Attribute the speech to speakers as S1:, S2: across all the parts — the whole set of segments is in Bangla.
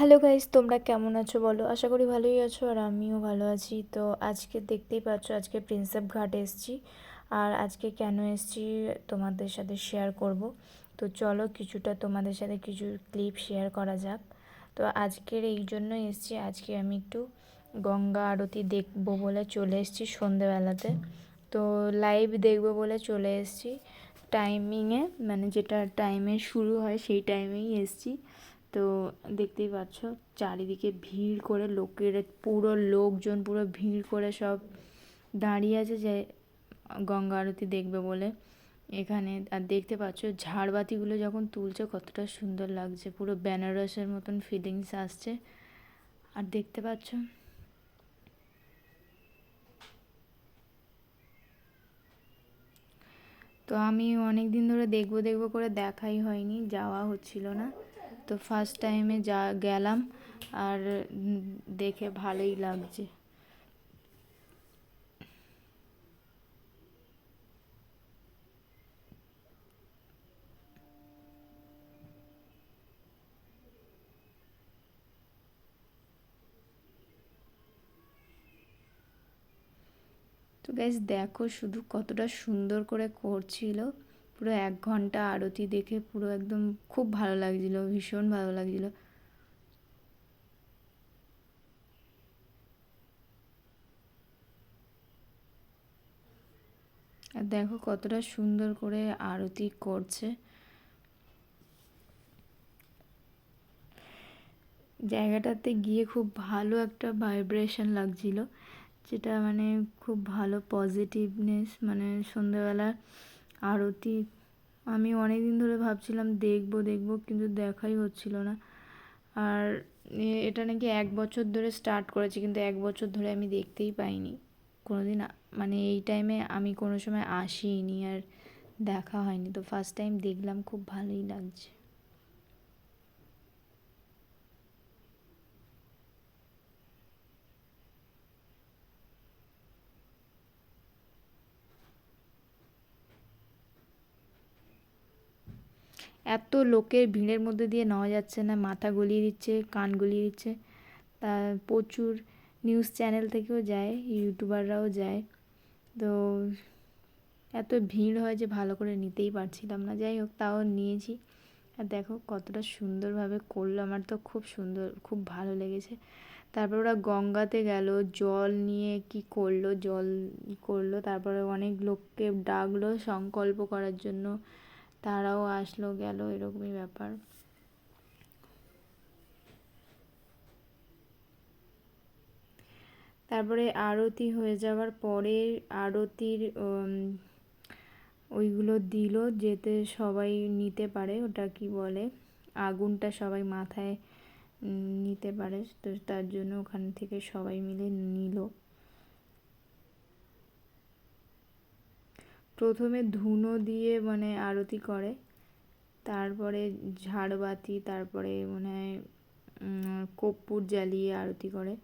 S1: হ্যালো গাইজ তোমরা কেমন আছো বলো? আশা করি ভালোই আছো আর আমিও ভালো আছি। তো আজকে দেখতেই পাচ্ছ, আজকে প্রিন্সেপ ঘাট এসেছি আর আজকে কেন এসেছি তোমাদের সাথে শেয়ার করব। তো চলো কিছুটা তোমাদের সাথে কিছু ক্লিপ শেয়ার করা যাক। তো আজকের এই জন্য এসেছি, আজকে আমি একটু গঙ্গা আরতি দেখব বলে চলে এসছি সন্ধেবেলাতে। তো লাইভ দেখব বলে চলে এসেছি। টাইমিংয়ে মানে যেটা টাইমে শুরু হয় সেই টাইমেই এসেছি। তো দেখতেই পাচ্ছ, চারিদিকে ভিড় করে লোকের, পুরো লোকজন পুরো ভিড় করে সব দাঁড়িয়ে আছে যে গঙ্গা আরতি দেখবে বলে। এখানে আর দেখতে পাচ্ছ, ঝাড়বাতিগুলো যখন তুলছে কতটা সুন্দর লাগছে, পুরো বেনারসের মতন ফিলিংস আসছে। আর দেখতে পাচ্ছ, তো আমি অনেক দিন ধরে দেখব দেখব করে দেখাই হয়নি, যাওয়া হচ্ছিল না। তো ফার্স্ট টাইমে যা গেলাম আর দেখে ভালোই লাগছে। তো গ্যাস দেখো শুধু কতটা সুন্দর করে করছিল। পুরো এক ঘণ্টা আরতি দেখে পুরো একদম খুব ভালো লাগছিল, ভীষণ ভালো লাগছিল। আর দেখো কতটা সুন্দর করে আরতি করছে। জায়গাটাতে গিয়ে খুব ভালো একটা ভাইব্রেশন লাগছিল, যেটা মানে খুব ভালো পজিটিভনেস মানে সন্ধ্যাবেলা আরতি। আমি অনেক দিন ধরে ভাবছিলাম দেখব দেখব, কিন্তু দেখাই হচ্ছিল না। আর এটা নাকি এক বছর ধরে স্টার্ট করেছি, কিন্তু এক বছর ধরে আমি দেখতেই পাইনি। কোনো দিন মানে এই টাইমে আমি কোনো সময় আসিনি আর দেখা হয়নি। তো ফার্স্ট টাইম দেখলাম, খুব ভালোই লাগছে। এত লোকের ভিড়ের মধ্যে দিয়ে নেওয়া যাচ্ছে না, মাথা গলিয়ে দিচ্ছে, কান গলিয়ে দিচ্ছে। তা প্রচুর নিউজ চ্যানেল থেকেও যায় ইউটিউবাররাও যায়। তো এত ভিড় হয় যে ভালো করে নিতেই পারছিলাম না। যাই হোক, তাও নিয়েছি। আর দেখো কতটা সুন্দরভাবে করল, আমার তো খুব সুন্দর, খুব ভালো লেগেছে। তারপর ওরা গঙ্গাতে গেল, জল নিয়ে কি করল, জল করল। তারপরে অনেক লোককে ডাকলো সংকল্প করার জন্য। তারাও আসলো, গেল, এরকমই ব্যাপার। তারপরে আরতি হয়ে যাওয়ার পরে আরতির ওইগুলো দিল, যেতে সবাই নিতে পারে, ওটা কি বলে, আগুনটা সবাই মাথায় নিতে পারে, তো তার জন্য ওখান থেকে সবাই মিলে নিল। প্রথমে ধুনো দিয়ে মানে আরতি করে, তারপরে ঝাড়বাতি, তারপরে মনে কর্পূর জ্বালিয়ে আরতি করে।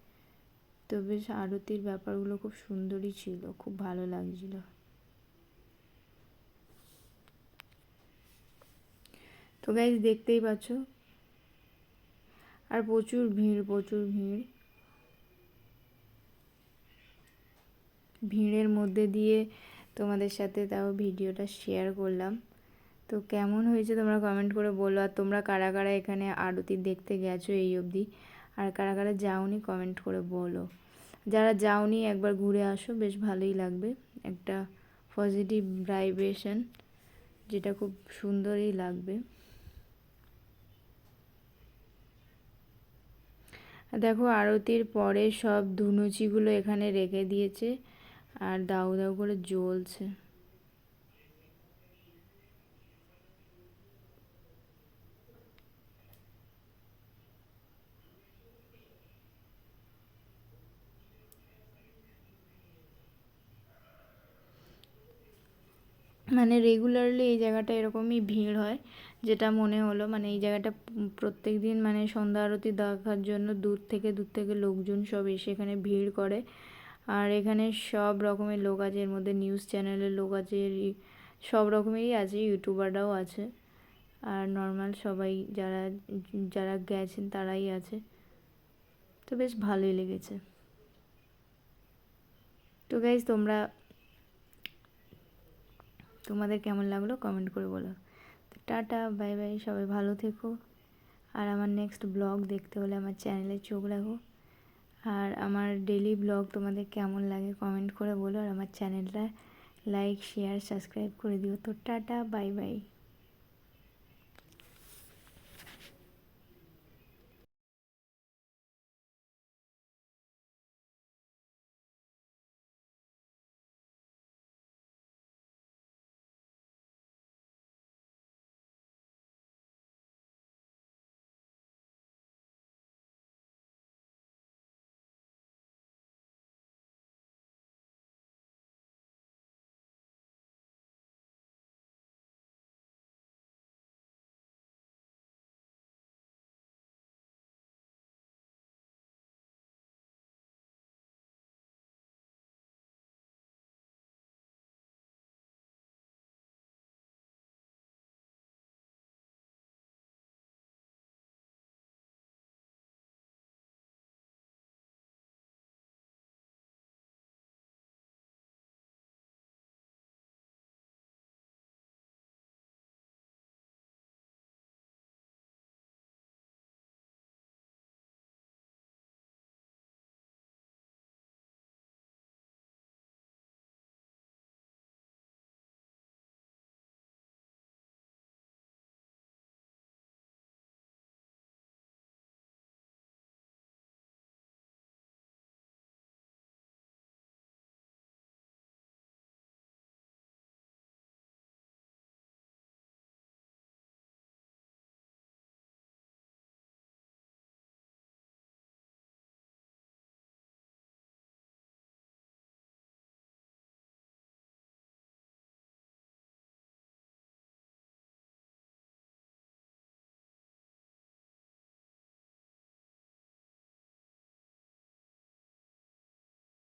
S1: তো বেশ আরতির ব্যাপারগুলো খুব সুন্দরই ছিল, খুব ভালো লাগছিল। তো গাইজ দেখতেই পাচ্ছ? আর প্রচুর ভিড় প্রচুর ভিড়। ভিড়ের মধ্যে দিয়ে তোমাদের সাথে তাও ভিডিওটা শেয়ার করলাম। তো কেমন হয়েছে তোমরা কমেন্ট করে বলো, আর তোমরা কারা কারা এখানে আরতি দেখতে গেছো এই অবধি? আর কারা কারা যাওনি কমেন্ট করে বলো। যারা যাওনি, একবার ঘুরে আসো, বেশ ভালোই লাগবে। একটা পজিটিভ ভাইব্রেশন যেটা খুব সুন্দরই লাগবে। দেখো, আরতির পরে সব ধুনুচিগুলো এখানে রেখে দিয়েছে। আর দাউ দাউ করে জ্বলছে। মানে রেগুলারলি এই জায়গাটা এরকমই ভিড় হয়, যেটা মনে হলো। মানে এই জায়গাটা প্রত্যেক দিন মানে সন্ধ্যা আরতি দেখার জন্য দূর থেকে দূর থেকে লোকজন সব এসে এখানে ভিড় করে। আর এখানে সব রকমের লোক আছে, এর মধ্যে নিউজ চ্যানেলের লোক আছে সব রকমেরই আছে ইউটিউবাররাও আছে। আর নর্মাল সবাই যারা যারা গেছেন তারাই আছে। তো বেশ ভালোই লেগেছে। তো গাইজ তোমরা, তোমাদের কেমন লাগল কমেন্ট করে বলো। তো টাটা বাই বাই সবাই ভালো থেকো। আর আমার নেক্সট ব্লগ দেখতে হলে আমার চ্যানেলে চোখ রাখো। আর আমার ডেলি ব্লগ তোমাদের কেমন লাগে কমেন্ট করে বলো আর আমার চ্যানেলটা লাইক শেয়ার সাবস্ক্রাইব করে দিও। তো টাটা বাই বাই